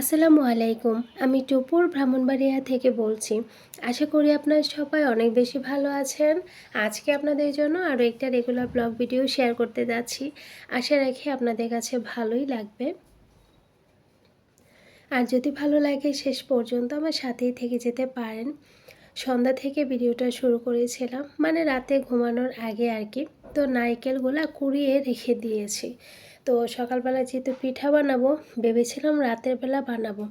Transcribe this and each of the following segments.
আসসালামু আলাইকুম, আমি টুপুর ব্রাহ্মণবাড়িয়া থেকে বলছি। আশা করি আপনারা সবাই অনেক বেশি ভালো আছেন। আজকে আপনাদের জন্য আরও একটা রেগুলার ব্লগ ভিডিও শেয়ার করতে যাচ্ছি। আশা রাখি আপনাদের কাছে ভালোই লাগবে। আর যদি ভালো লাগে, শেষ পর্যন্ত আমার সাথেই থেকে যেতে পারেন। সন্ধ্যা থেকে ভিডিওটা শুরু করেছিলাম মানে রাতে ঘুমানোর আগে আর কি। তো নারকেলগুলা কুড়িয়ে রেখে দিয়েছি। তো সকালবেলা যেহেতু পিঠা বানাবো, ভেবেছিলাম রাতের বেলা বানাবো।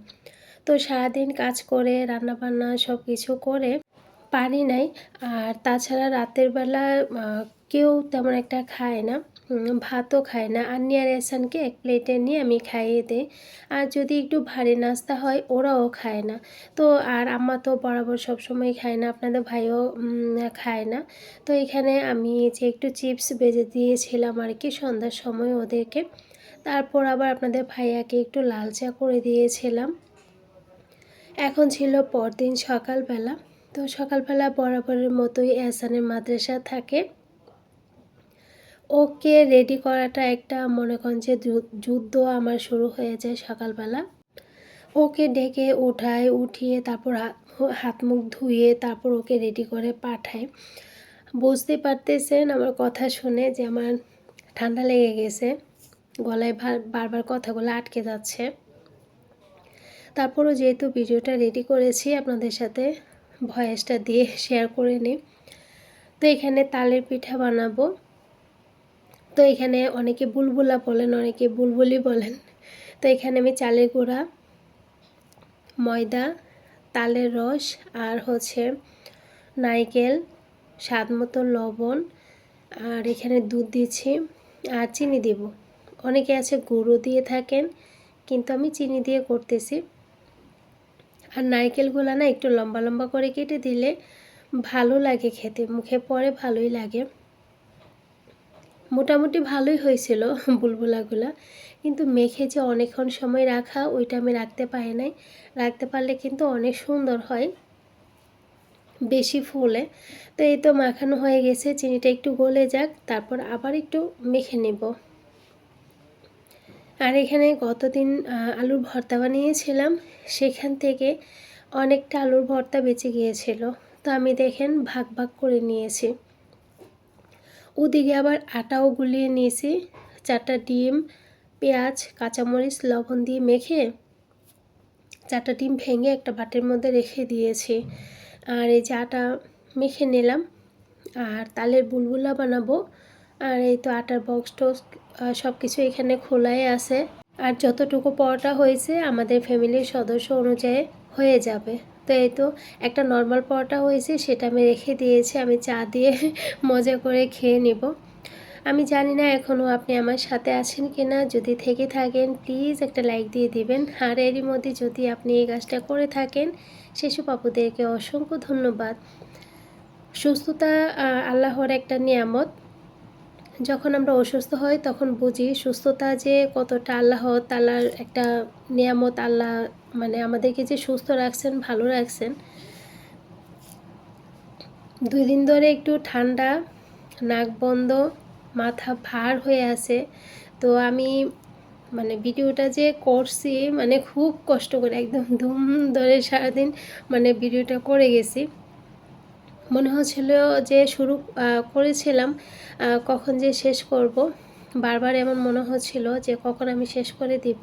তো সারাদিন কাজ করে রান্না বান্না সব কিছু করে পারি নাই। আর তাছাড়া রাতের বেলা কেউ তেমন একটা খায় না। ভাতও খায় না। আর নিয়ার এসানকে এক প্লেটে নিয়ে আমি খাইয়ে দিই। আর যদি একটু ভারী নাস্তা হয়, ওরাও খায় না। তো আর আম্মা তো বরাবর সবসময় খায় না, আপনাদের ভাইও খায় না। তো এখানে আমি যে একটু চিপস বেজে দিয়েছিলাম আর কি সন্ধ্যার সময় ওদেরকে, তারপর আবার আপনাদের ভাইয়াকে একটু লাল চা করে দিয়েছিলাম। এখন ছিল পরদিন সকালবেলা। তো সকালবেলা বরাবরের মতোই এহসানের মাদ্রাসা থাকে। ওকে রেডি করাটা একটা, মনে করেন যে যুদ্ধ আমার শুরু হয়ে যায় সকালবেলা। ওকে ডেকে ওঠায় উঠিয়ে তারপর হাত মুখ ধুয়ে তারপর ওকে রেডি করে পাঠায়। বুঝতে পারতেছেন আমার কথা শুনে যে আমার ঠান্ডা লেগে গেছে, গলায় বারবার কথাগুলো আটকে যাচ্ছে। তারপরও যেহেতু ভিডিওটা রেডি করেছি, আপনাদের সাথে ভয়েসটা দিয়ে শেয়ার করে নিই। তো এখানে তালের পিঠা বানাবো। তো এখানে অনেকে বুলবুলা বলেন, অনেকে বুলবুলি বলেন। তো এখানে আমি চালের গুঁড়া, ময়দা, তালের রস আর হচ্ছে নারকেল, স্বাদ মতো লবণ আর এখানে দুধ দিচ্ছি আর চিনি দেব। অনেকে আছে গুঁড়ো দিয়ে থাকেন, কিন্তু আমি চিনি দিয়ে করতেছি। আর নারকেলগুলো না একটু লম্বা লম্বা করে কেটে দিলে ভালো লাগে খেতে, মুখে পরে ভালোই লাগে। মোটামুটি ভালোই হয়েছিল বুলবুলাগুলা। কিন্তু মেখে যে অনেকক্ষণ সময় রাখা, ওইটা আমি রাখতে পারি নাই। রাখতে পারলে কিন্তু অনেক সুন্দর হয়, বেশি ফুলে। তো এই তো মাখানো হয়ে গেছে, চিনিটা একটু গলে যাক, তারপর আবার একটু মেখে নেব। আর এখানে গতদিন আলুর ভর্তা বানিয়েছিলাম, সেখান থেকে অনেকটা আলুর ভর্তা বেঁচে গিয়েছিল। তো আমি দেখেন ভাগ ভাগ করে নিয়েছি। ওদিকে আবার আটাও গুলিয়ে নিয়েছি। চারটা ডিম, পেঁয়াজ, কাঁচামরিচ, লবণ দিয়ে মেখে চারটা ডিম ভেঙে একটা বাটির মধ্যে রেখে দিয়েছি। আর এই যে আটা মেখে নিলাম। আর তালের বুলবুলা বানাবো। আর এই তো আটার বক্স টক্স সব কিছু এখানে খোলাই আছে। আর যতটুকু পরোটা হয়েছে, আমাদের ফ্যামিলির সদস্য অনুযায়ী হয়ে যাবে। তো এই তো, একটা নর্মাল পরোটা হয়েছে, সেটা আমি রেখে দিয়েছি, আমি চা দিয়ে মজা করে খেয়ে নিব। আমি জানি না এখনও আপনি আমার সাথে আছেন কি না যদি থেকে থাকেন প্লিজ একটা লাইক দিয়ে দিবেন। আর এরই মধ্যে যদি আপনি এই কাজটা করে থাকেন সেসব আপুদেরকে অসংখ্য ধন্যবাদ। সুস্থতা আল্লাহর একটা নিয়ামত। যখন আমরা অসুস্থ হই, তখন বুঝি সুস্থতা যে কতটা আল্লাহ তালার একটা নিয়ামত, আল্লাহ মানে আমাদেরকে যে সুস্থ রাখছেন, ভালো রাখছেন। দুই দিন ধরে একটু ঠান্ডা, নাক বন্ধ, মাথা ভার হয়ে আছে। তো আমি মানে ভিডিওটা যে করছি মানে খুব কষ্ট করে, একদম ধুম ধরে সারাদিন মানে ভিডিওটা করে গেছি। মনে হচ্ছিল যে শুরু করেছিলাম কখন যে শেষ করব। বারবার এমন মনে হচ্ছিল যে কখন আমি শেষ করে দিব।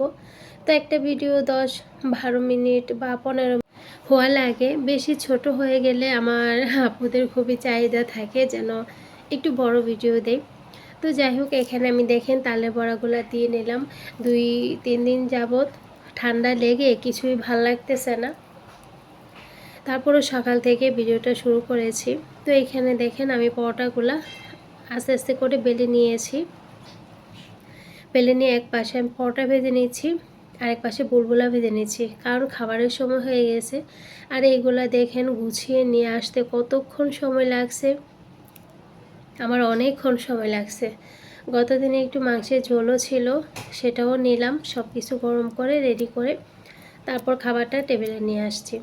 তো একটা ভিডিও দশ বারো মিনিট বা পনেরো হওয়া লাগে। বেশি ছোট হয়ে গেলে আমার আপুদের খুবই চাহিদা থাকে যেন একটু বড় ভিডিও দেয় তো যাই হোক, এখানে আমি দেখেন তালে বড়াগুলো দিয়ে নিলাম। দুই, তিন দিন যাবৎ ঠান্ডা লেগে কিছুই ভালো লাগতেছে না। তারপরও সকাল থেকে ভিডিওটা শুরু করেছি। তো এখানে দেখেন আমি পরোটাগুলো আস্তে আস্তে করে বেলে নিয়েছি। বেলে নিয়ে এক পাশে আমি পরোটা ভেজে আর এক পাশে বুলবুলা ভেজে নিচ্ছি। কারণ খাবারের সময় হয়ে গেছে। আর এইগুলা দেখেন গুছিয়ে নিয়ে আসতে কতক্ষণ সময় লাগছে? আমার অনেকক্ষণ সময় লাগছে। গত দিনে একটু মাংসের ঝোলও ছিল, সেটাও নিলাম। সব কিছু গরম করে রেডি করে তারপর খাবারটা টেবিলে নিয়ে আসছি।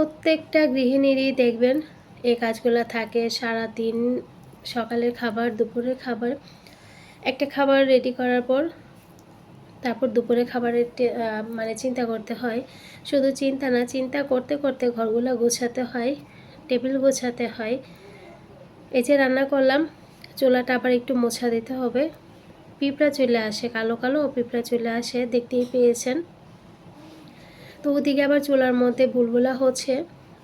প্রত্যেকটা গৃহিণীরই দেখবেন এই কাজগুলো থাকে সারা দিন সকালের খাবার, দুপুরের খাবার। একটা খাবার রেডি করার পর তারপর দুপুরে খাবারের মানে চিন্তা করতে হয়। শুধু চিন্তা না, চিন্তা করতে করতে ঘরগুলো গোছাতে হয়, টেবিল গোছাতে হয়। এই যে রান্না করলাম, চুলাটা আবার একটু মোছা দিতে হবে। পিঁপড়া চলে আসে, কালো কালো পিঁপড়া চলে আসে, দেখতেই পেয়েছেন। তো ওদিকে আবার চুলার মধ্যে বুলবুলা হচ্ছে।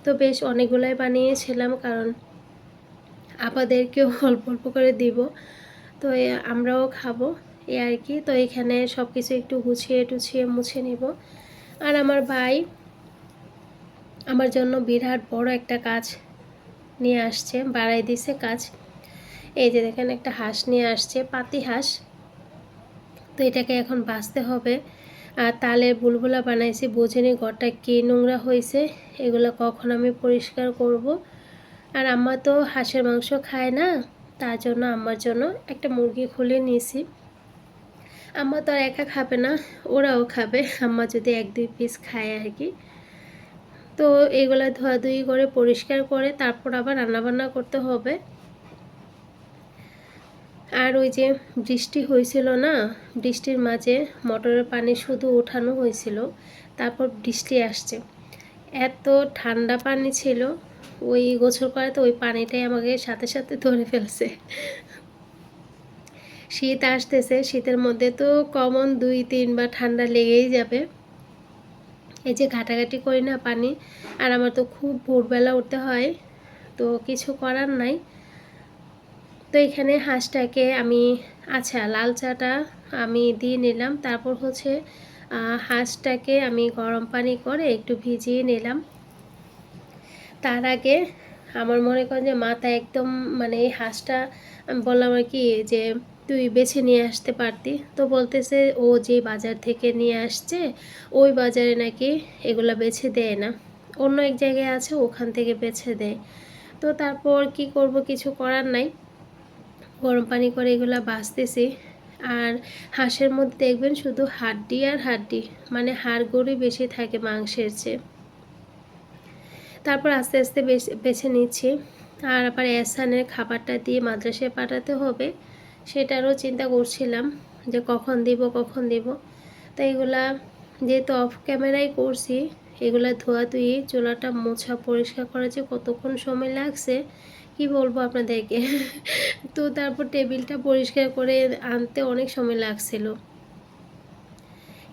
তো বেশ অনেকগুলাই বানিয়েছিলাম কারণ আপাদেরকেও অল্প অল্প করে দিব। তো আমরাও খাব, এ আর কি। তো এখানে সব কিছু একটু গুছিয়ে টুছিয়ে মুছে নিব। আর আমার ভাই আমার জন্য বিরাট বড় একটা কাজ নিয়ে আসছে, বাড়াই দিছে কাজ। এই যে দেখেন একটা হাঁস নিয়ে আসছে, পাতি হাঁস। তো এটাকে এখন বাঁচতে হবে। আর তালের বুলবুলা বানাইছি বোঝেনি ঘরটা কী নোংরা হয়েছে এগুলো কখন আমি পরিষ্কার করব। আর আম্মা তো হাঁসের মাংস খায় না, তার জন্য আমার জন্য একটা মুরগি খুলে নিয়েছি। আম্মা তো আর একা খাবে না, ওরাও খাবে, আম্মা যদি এক দুই পিস খায় আর কি। তো এগুলো ধোয়াধুয়ি করে পরিষ্কার করে, তারপর আবার রান্নাবান্না করতে হবে। আর ওই যে বৃষ্টি হয়েছিল না, বৃষ্টির মাঝে মোটরের পানি শুধু ওঠানো হয়েছিল, তারপর বৃষ্টি আসছে। এত ঠান্ডা পানি ছিল, ওই গোসল করাতে ওই পানিটাই আমাকে সাথে সাথে ধরে ফেলছে। শীত আসতেছে, শীতের মধ্যে তো কমন দুই তিনবার ঠান্ডা লেগেই যাবে। এই যে ঘাটাঘাটি করি না পানি, আর আমার তো খুব ভোরবেলা উঠতে হয়, তো কিছু করার নাই। তো এখানে হাঁসটাকে আমি আচ্ছা লাল চাটা আমি দিয়ে নিলাম। তারপর হচ্ছে হাঁসটাকে আমি গরম পানি করে একটু ভিজিয়ে নিলাম। তার আগে আমার মনে করেন যে মাথা একদম মানে এই হাঁসটা আমি বললাম আর কি যে, তুই বেছে নিয়ে আসতে পারতি। তো বলতেছে, ও যে বাজার থেকে নিয়ে আসছে, ওই বাজারে নাকি এগুলা বেছে দেয় না। অন্য এক জায়গায় আছে, ওখান থেকে বেছে দেয়। তো তারপর কি করব, কিছু করার নাই। গরম পানি করে এগুলো বাছতেছি আর হাঁসের মধ্যে দেখবেন শুধু হাড্ডি আর হাড্ডি মানে হাড় গড়ি বেশি থাকে মাংসের চেয়ে। তারপর আস্তে আস্তে বেছে নিচ্ছি। আর আবার এসানের খাবারটা দিয়ে মাদ্রাসায় পাঠাতে হবে, সেটারও চিন্তা করছিলাম যে কখন দিব কখন দিব। তো এগুলা যেহেতু অফ ক্যামেরাই করছি, এগুলা ধোয়াধুয়ি চুলাটা মোছা পরিষ্কার করা যে কতক্ষণ সময় লাগছে কি বলব আপনাদেরকে? তো তারপর টেবিলটা পরিষ্কার করে আনতে অনেক সময় লাগছিল।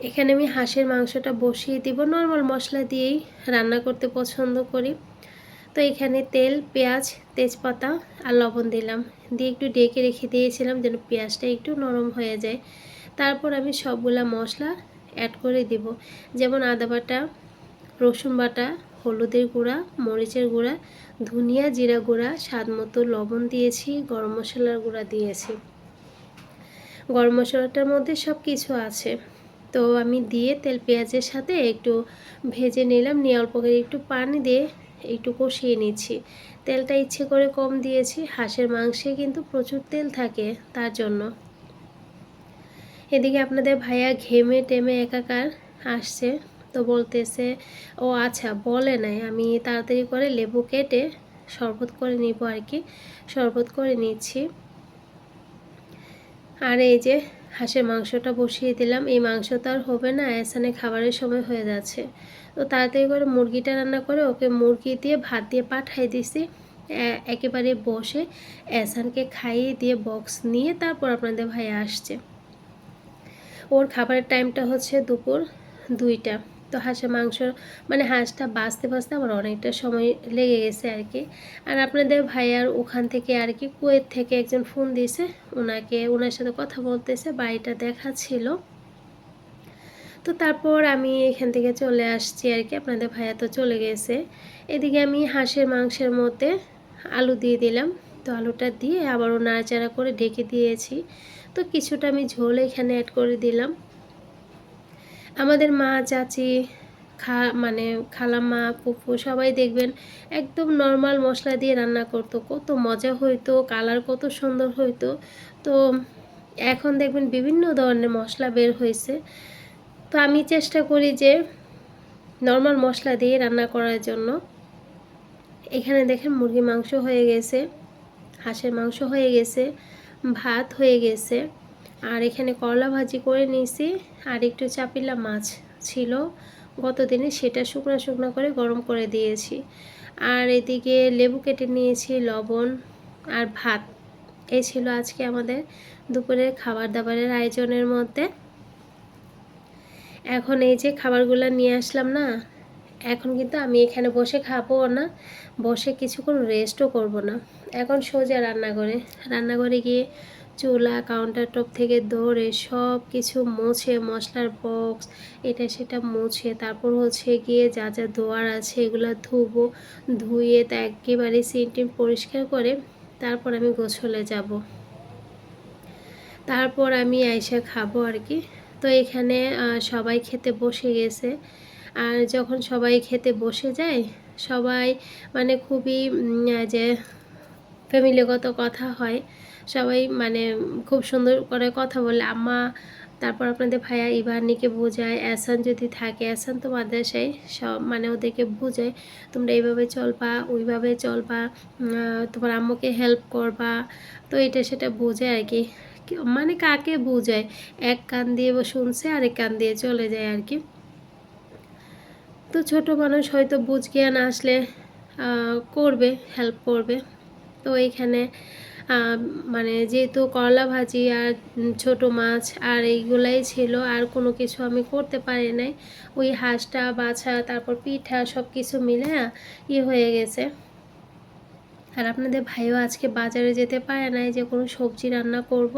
এখানে আমি হাঁসের মাংসটা বসিয়ে দিব, নর্মাল মশলা দিয়েই রান্না করতে পছন্দ করি। তো এখানে তেল, পেঁয়াজ, তেজপাতা আর লবণ দিলাম। দিয়ে একটু ডেকে রেখে দিয়েছিলাম যেন পেঁয়াজটা একটু নরম হয়ে যায়। তারপর আমি সবগুলা মশলা অ্যাড করে দিব। যেমন আদা বাটা, রসুন বাটা হলুদের গুঁড়া, মরিচের গুঁড়া, ধনিয়া জিরা গুঁড়া, স্বাদ মতো লবণ দিয়েছি, গরম মশলার গুঁড়া দিয়েছি। গরম মশলাটার মধ্যে সব কিছু আছে। তো আমি দিয়ে তেল পেঁয়াজের সাথে একটু ভেজে নিলাম, নিয়ে অল্প করে একটু পানি দিয়ে একটু কষিয়ে নিচ্ছি। তেলটা ইচ্ছে করে কম দিয়েছি, হাঁসের মাংসে কিন্তু প্রচুর তেল থাকে তার জন্য। এদিকে আপনাদের ভাইয়া ঘেমে টেমে একাকার আসছে। তো বলতেছে, ও আচ্ছা বলে নাই। আমি তাড়াতাড়ি করে লেবু কেটে শরবত করে নিব আর কি শরবত করে নিচ্ছি। আর এই যে হাঁসের মাংসটা বসিয়ে দিলাম। এই মাংস তো আর হবে না এসানে খাবারের সময় হয়ে যাচ্ছে। তো তাড়াতাড়ি করে মুরগিটা রান্না করে ওকে মুরগি দিয়ে ভাত দিয়ে পাঠাই দিছি। একেবারে বসে এসানকে খাইয়ে দিয়ে বক্স নিয়ে তারপর আপনাদের ভাই আসছে। ওর খাবারের টাইমটা হচ্ছে দুপুর দুইটা। তো হাঁসের মাংস মানে হাঁসটা বাঁচতে বাঁচতে আমার অনেকটা সময় লেগে গেছে আর কি। আর আপনাদের ভাইয়ার ওখান থেকে আর কি কুয়েত থেকে একজন ফোন দিয়েছে, ওনাকে, ওনার সাথে কথা বলতেছে, বাড়িটা দেখাচ্ছিল। তো তারপর আমি এখান থেকে চলে আসছি আর কি, আপনাদের ভাইয়া তো চলে গেছে। এদিকে আমি হাঁসের মাংসের মধ্যে আলু দিয়ে দিলাম। তো আলুটা দিয়ে আবারও নাড়াচাড়া করে ঢেকে দিয়েছি। তো কিছুটা আমি ঝোল এখানে অ্যাড করে দিলাম। আমাদের মা, চাচি, খা মানে খালাম্মা পুপু সবাই দেখবেন একদম নর্মাল মশলা দিয়ে রান্না করতো। কত মজা হইতো কালার কত সুন্দর হইতো। তো এখন দেখবেন বিভিন্ন ধরনের মশলা বের হয়েছে তো আমি চেষ্টা করি যে নর্মাল মশলা দিয়ে রান্না করার জন্য। এখানে দেখেন মুরগি মাংস হয়ে গেছে, হাঁসের মাংস হয়ে গেছে, ভাত হয়ে গেছে। আর এখানে করলা ভাজি করে নিয়েছি, আর একটু চাপিলা মাছ ছিল। গত দিনে সেটা শুকনো শুকনো করে গরম করে দিয়েছি। আর এদিকে লেবু কেটে নিয়েছি, লবণ আর ভাত। এই ছিল আজকে আমাদের দুপুরের খাবার দাবারের আয়োজনের মধ্যে। এখন এই যে খাবারগুলো নিয়ে আসলাম না, এখন কিন্তু আমি এখানে বসে খাব না, বসে কিছুক্ষণ রেস্টও করব না। এখন সোজা রান্নাঘরে রান্নাঘরে গিয়ে চুলা কাউন্টার টপ থেকে ধরে সব কিছু মুছে, মশলার বক্স এটা সেটা মুছে, তারপর হচ্ছে গিয়ে যা যা ধোয়ার আছে এগুলো ধুবো, ধুয়ে তা একেবারে সিনটিন পরিষ্কার করে তারপর আমি গোছলে যাব। তারপর আমি আইসা খাব আর কি। তো এখানে সবাই খেতে বসে গেছে। আর যখন সবাই খেতে বসে যায়, সবাই মানে খুবই যে ফ্যামিলিগত কথা হয় সবাই মানে খুব সুন্দর করে কথা বলে আম্মা, তারপর আপনাদের ভাইয়া ইবানিকে বোঝায় অ্যাসান যদি থাকে অ্যাসান তো মাদ্রাসায়, সব মানে ওদেরকে বোঝায়, তোমরা এইভাবে চলবা, ওইভাবে চলবা তোমার আম্মুকে হেল্প করবা। তো এটা সেটা বোঝায় আর কি। মানে কাকে বোঝায়? এক কান দিয়ে শুনছে, আরেক কান দিয়ে চলে যায় আর কি। তো ছোট মানুষ হয়তো বুঝ জ্ঞান আসলে করবে হেল্প করবে। তো এইখানে মানে যেহেতু করলা ভাজি আর ছোট মাছ আর এইগুলাই ছিল, আর কোনো কিছু আমি করতে পারি নাই। ওই হাঁসটা, বাছা, তারপর পিঠা সব কিছু মিলে ইয়ে হয়ে গেছে। আর আপনাদের ভাইও আজকে বাজারে যেতে পারে নাই যে কোনো সবজি রান্না করব।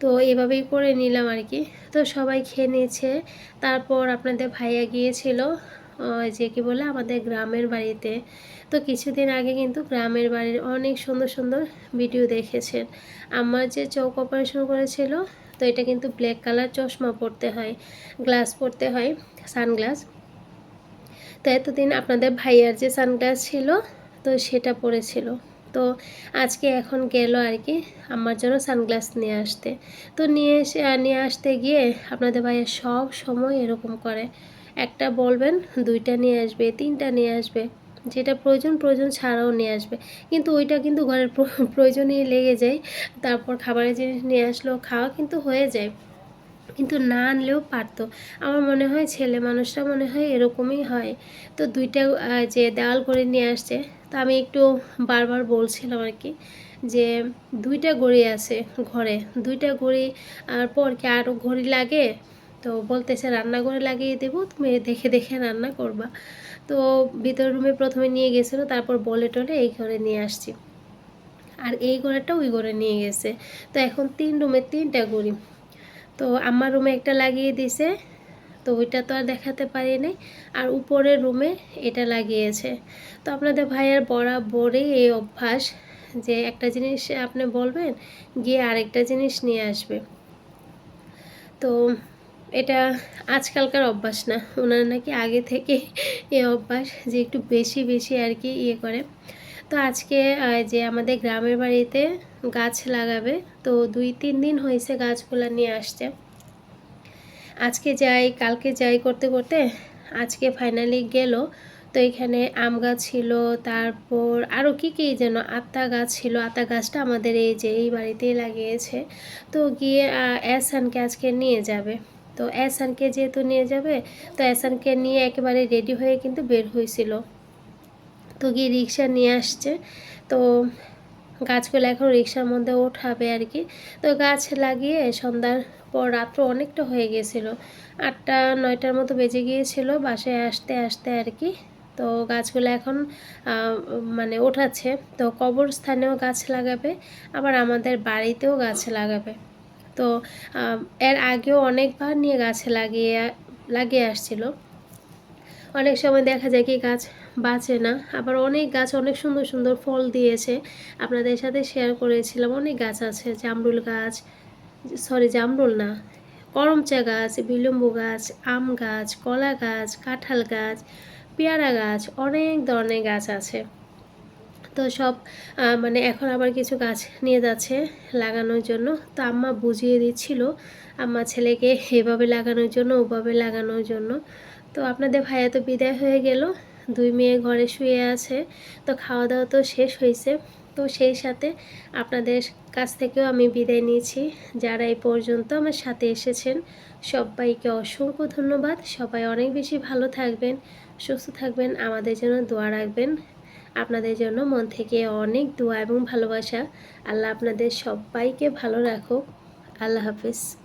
তো এভাবেই করে নিলাম আর কি। তো সবাই খেয়ে নিয়েছে। তারপর আপনাদের ভাইয়া গিয়েছিল যে কি বলে আমাদের গ্রামের বাড়িতে। তো কিছুদিন আগে কিন্তু গ্রামের বাড়ির অনেক সুন্দর সুন্দর ভিডিও দেখেছেন। আমার যে চোখ অপারেশন করেছিল, তো এটা কিন্তু ব্ল্যাক কালার চশমা পরতে হয় গ্লাস পরতে হয় সানগ্লাস তো এতদিন আপনাদের ভাইয়ার যে সানগ্লাস ছিল, তো সেটা পড়েছিল তো আজকে এখন গেল আর কি, আমার জন্য সানগ্লাস নিয়ে আসতে। তো নিয়ে এসে নিয়ে আসতে গিয়ে আপনাদের ভাইয়া সব সময় এরকম করে। একটা বলবেন, দুইটা নিয়ে আসবে, তিনটা নিয়ে আসবে। যেটা প্রয়োজন প্রয়োজন ছাড়াও নিয়ে আসবে। কিন্তু ওইটা কিন্তু ঘরের প্রয়োজনই লেগে যায়। তারপর খাবারের জিনিস নিয়ে আসলেও খাওয়া কিন্তু হয়ে যায়। কিন্তু না আনলেও পারতো। আমার মনে হয় ছেলে মানুষরা মনে হয় এরকমই হয়। তো দুইটা যে দেওয়াল করে নিয়ে আসছে, তো আমি একটু বারবার বলছিলাম আর কি যে দুইটা ঘড়ি আছে ঘরে। দুইটা ঘড়ি আর পর কি আরও ঘড়ি লাগে? তো বলতেছে, রান্নাঘরে লাগিয়ে দেবো, তুমি দেখে দেখে রান্না করবা। তো ভিতর রুমে প্রথমে নিয়ে গেছিল, তারপর বলে টলে এই ঘরে নিয়ে আসছি। আর এই ঘরেটা ওই ঘরে নিয়ে গেছে। তো এখন তিন রুমে তিনটা ঘড়ি। তো আমার রুমে একটা লাগিয়ে দিছে, তো ওইটা তো আর দেখাতে পারি নাই। আর উপরের রুমে এটা লাগিয়েছে। তো আপনাদের ভাইয়ের বরাবরই এই অভ্যাস যে একটা জিনিস আপনি বলবেন, গিয়ে আরেকটা জিনিস নিয়ে আসবে। তো এটা আজকালকার অভ্যাস না। ওনার নাকি আগে থেকে এ অভ্যাস যে একটু বেশি বেশি আর কি ইয়ে করে। তো আজকে যে আমাদের গ্রামের বাড়িতে গাছ লাগাবে, তো দুই, তিন দিন হয়েছে গাছগুলো নিয়ে আসছে। আজকে যাই, কালকে যাই করতে করতে আজকে ফাইনালি গেল। তো এখানে আম গাছ ছিল, তারপর আরও কী কী যেন আত্মা গাছ ছিল। আত্মা গাছটা আমাদের এই যে, এই বাড়িতেই লাগিয়েছে। তো গিয়ে অ্যাসানকে আজকে নিয়ে যাবে। তো অ্যাসানকে যেহেতু নিয়ে যাবে, তো অ্যাসানকে নিয়ে একেবারে রেডি হয়ে কিন্তু বের হয়েছিল। তো গিয়ে রিক্সা নিয়ে আসছে। তো গাছগুলো এখন রিক্সার মধ্যে ওঠাবে আর কি। তো গাছ লাগিয়ে সন্ধ্যার পর রাত্র অনেকটা হয়ে গিয়েছিল আটটা, নয়টার মতো বেজে গিয়েছিল বাসায় আসতে আসতে আর কি। তো গাছগুলো এখন মানে ওঠাচ্ছে। তো কবরস্থানেও গাছ লাগাবে, আবার আমাদের বাড়িতেও গাছ লাগাবে। তো এর আগেও অনেকবার নিয়ে গাছে লাগিয়ে লাগিয়ে আসছিল। অনেক সময় দেখা যায় কি গাছ বাঁচে না, আবার অনেক গাছ অনেক সুন্দর সুন্দর ফল দিয়েছে। আপনাদের সাথে শেয়ার করেছিলাম, অনেক গাছ আছে, জামরুল গাছ সরি জামরুল না, করমচা গাছ, বিলম্বু গাছ, আম গাছ, কলা গাছ, কাঁঠাল গাছ, পেয়ারা গাছ, অনেক ধরনের গাছ আছে। তো সব মানে এখন আবার কিছু গাছ নিয়ে যাচ্ছে লাগানোর জন্য। তো আম্মা বুঝিয়ে দিচ্ছিল আম্মা ছেলেকে এভাবে লাগানোর জন্য, ওভাবে লাগানোর জন্য। তো আপনাদের ভাইয়া তো বিদায় হয়ে গেল, দুই মেয়ে ঘরে শুয়ে আছে। তো খাওয়া দাওয়া তো শেষ হয়েছে। তো সেই সাথে আপনাদের কাছ থেকেও আমি বিদায় নিয়েছি। যারা এই পর্যন্ত আমার সাথে এসেছেন, সবাইকে অসংখ্য ধন্যবাদ। সবাই অনেক বেশি ভালো থাকবেন, সুস্থ থাকবেন। আমাদের জন্য দোয়া রাখবেন। আপনাদের জন্য মন থেকে অনেক দোয়া এবং ভালোবাসা। আল্লাহ আপনাদের সবাইকে ভালো রাখুক। আল্লাহ হাফিজ।